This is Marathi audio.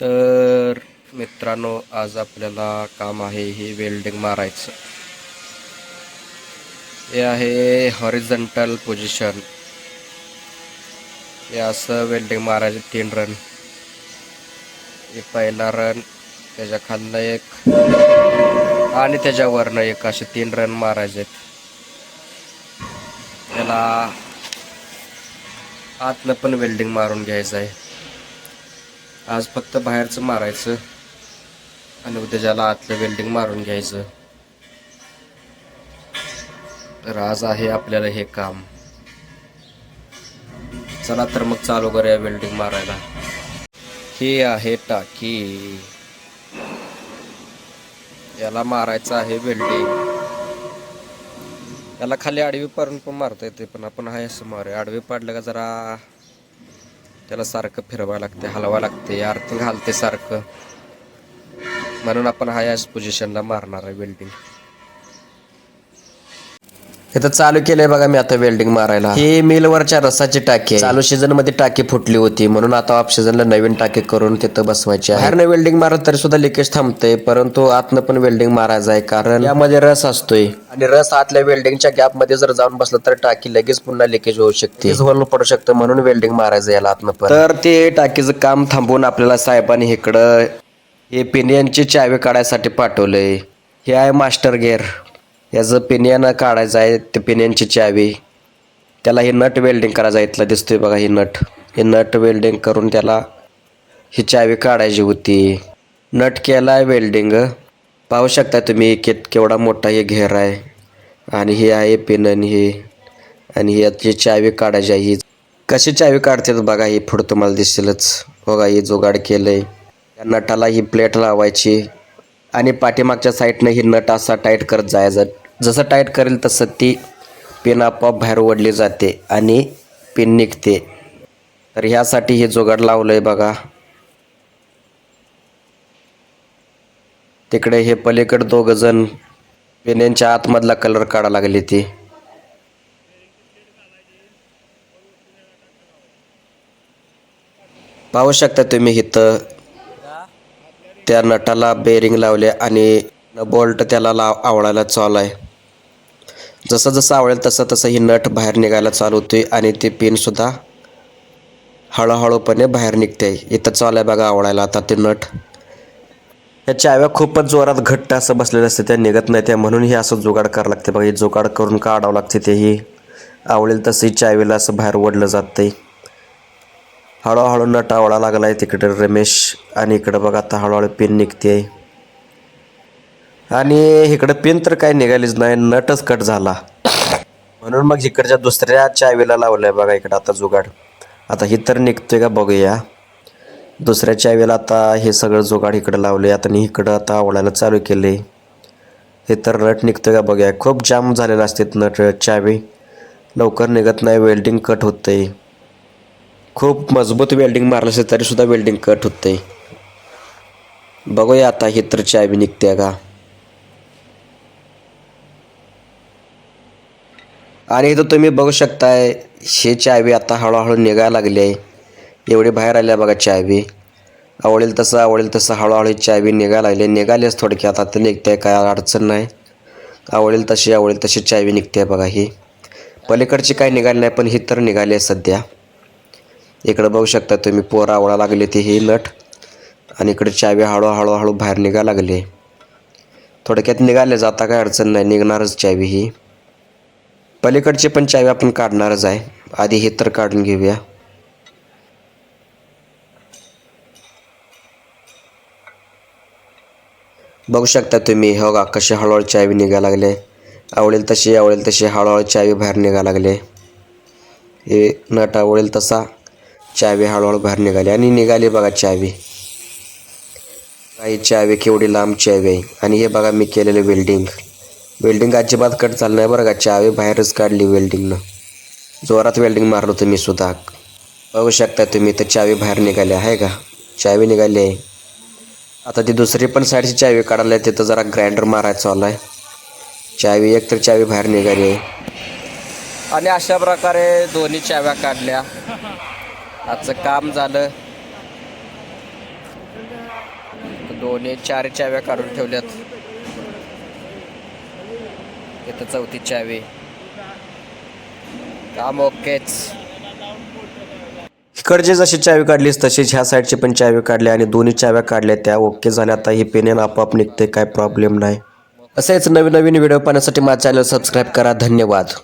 तर मित्रांनो आज आपल्याला काम आहे हे वेल्डिंग मारायचं. हे आहे हॉरिझंटल पोझिशन हे असं वेल्डिंग मारायचं तीन रन हे पहिला रन त्याच्या खालनं एक. आणि त्याच्यावरनं एक असे तीन रन मारायचे. त्याला आतनं पण वेल्डिंग मारून घ्यायचं आहे. आज फक्त बाहेरचं मारायचं आणि उद्या ज्याला आतलं वेल्डिंग मारून घ्यायचं. तर आज आहे आपल्याला हे काम. चला तर मग चालू करूया वेल्डिंग मारायला. हे आहे टाकी. याला मारायचं आहे वेल्डिंग याला खाली आडवी पाडून पण मारता येते पण आपण आहे असं मारूया आडवी पाडलं का जरा त्याला सारखं फिरवावं लागते हलवा लागते अर्थिंग घालते सारखं. म्हणून आपण हा याच पोझिशनला मारणार आहे वेल्डिंग इथं चालू केलंय बघा मी आता वेल्डिंग मारायला. ही मिलवरच्या रसाची टाकी. चालू सीझनमध्ये टाकी फुटली होती. म्हणून आता ऑफ सीझनला नवीन टाकी करून तिथं बसवायची आहे. बाहेरनं वेल्डिंग मारत तरी सुद्धा लिकेज थांबते परंतु आतनं पण वेल्डिंग मारायचं आहे. कारण यामध्ये रस असतोय. आणि रस आतल्या वेल्डिंगच्या गॅपमध्ये जर जाऊन बसलं तर टाकी लगेच पुन्हा लिकेज होऊ शकते. पडू शकतं. म्हणून वेल्डिंग मारायचं याला आतनं पण. तर ते टाकीचं काम थांबवून आपल्याला साहेबांनी इकडं हे पिनियनची चावी काढायसाठी पाठवलंय. हे आहे मास्टर गेअर याचं पिनियन काढायचं आहे ते पिनियनची चावी. त्याला हे नट वेल्डिंग करायचं आहे इथलं दिसतोय बघा ही नट. हे नट वेल्डिंग करून त्याला ही चावी काढायची होती. नट केला आहे वेल्डिंग पाहू शकता तुम्ही के केवढा मोठा हे घेर आहे. आणि हे आहे पिनन हे. आणि याची चावी काढायची आहे. ही कशी चावी काढतात बघा ही पुढं तुम्हाला दिसेलच. बघा ही जुगाड केलंय. या नटाला ही प्लेट लावायची. आणि पाठीमागच्या साईडनं ही नट असा टाईट करत जायचं. जसं टाईट करेल तसं ती पिन आपोआप बाहेर ओढली जाते आणि पिन निघते. तर ह्यासाठी हे जुगाड लावलं आहे बघा. तिकडे हे पलीकडे दोघंजण पेन्यांच्या आतमधला कलर काढा लागले ती. पाहू शकता तुम्ही इथं त्या नटाला बेरिंग लावले आणि बोल्ट त्याला लाव आवडायला चालू आहे. जसं जसं आवळेल तसं तसं ही नट बाहेर निघायला चालू होते आणि ते पिनसुद्धा हळूहळूपणे बाहेर निघते. इथं चालू आहे बघा आवळायला आता ते नट. या चाव्या खूपच जोरात घट्ट असं बसलेलं असते त्या निघत नाही त्या म्हणून हे असं जुगाड करावं लागते. बघा हे जुगाड करून काढावं लागते तेही आवडेल आवळेल तसं चावेला असं बाहेर ओढलं जातं हळूहळू नट आवळा लागला आहे तिकडे रमेश आणि इकडं बघा आता हळूहळू पिन निघते आहे आणि इकडं पिन तर काही निघालीच नाही नटच कट झाला. म्हणून मग इकडच्या दुसऱ्या चावीला लावलं आहे बघा इकडं आता जुगाड. आता ही तर निघतोय का बघूया. दुसऱ्या चावीला आता हे सगळं जुगाड इकडं लावले आता आणि इकडं आता आवडायला चालू केले हे तर नट निघतोय का बघूया. खूप जाम झालेलं असते नट चावी लवकर निघत नाही वेल्डिंग कट होते खूप मजबूत वेल्डिंग मारलं असेल तरीसुद्धा वेल्डिंग कट होते बघूया आता ही तर चावी निघते का. आणि इथं तुम्ही बघू शकताय हे चावी आता हळूहळू निघायला लागली आहे. एवढी बाहेर आल्या बघा चावी. आवडेल तसं आवडेल तसं हळूहळू चावी निघायला लागली. निघालीच थोडक्यात आता निघते काय अडचण नाही. आवडेल तशी आवडेल तशी चावी निघते बघा ही. पलीकडची काय निघाली नाही पण ही तर निघाली आहे सध्या. इकडं बघू शकता तुम्ही पोर आवळा लागले ती ही नट. आणि इकडे चावी हळूहळू हळू बाहेर निघायला लागली थोडक्यात निघाले जाता काय अडचण नाही निघणारच चावी ही. पलीकडचे पण चावी आपण काढणारच आहे. आधी हे तर काढून घेऊया. बघू शकता तुम्ही हो का कशी हळूहळू चावी निघा लागले. आवडेल तशी आवडेल तशी हळूहळू चावी बाहेर निघा लागले. हे नट आवडेल तसा चावी हळूहळू बाहेर निघाली. आणि निघाली बघा चावी. काही चावी केवढी लांब चावी आहे. आणि हे बघा मी केलेलं वेल्डिंग वेल्डिंग अजिबात कट चाललं नाही बरं का. चावी बाहेरच काढली वेल्डिंगनं. जोरात वेल्डिंग मारलं होतं मी सुद्धा. बघू शकता तुम्ही तर चावी बाहेर निघाली आहे का? चावी निघाली आहे. आता ती दुसरी पण साईडची चावी काढायला आहे तिथं जरा ग्राइंडर मारायचं चालू आहे. चावी एक तर चावी बाहेर निघाली आहे. आणि अशा प्रकारे दोन्ही चाव्या काढल्या. आजचं काम झालं. दोन्ही चार चाव्या काढून ठेवल्यात. इथं चौथी चावी काम ओकेच. इकडची जशी चावी काढलीस तशीच ह्या साईडची पण चावी काढली आणि दोन्ही चाव्या काढल्या त्या ओके झाल्या. आता ही पेन आपोआप निघते काय प्रॉब्लेम नाही. असेच नवीन नवीन व्हिडिओ पाहण्यासाठी माझ्या चॅनल सबस्क्राईब करा. धन्यवाद.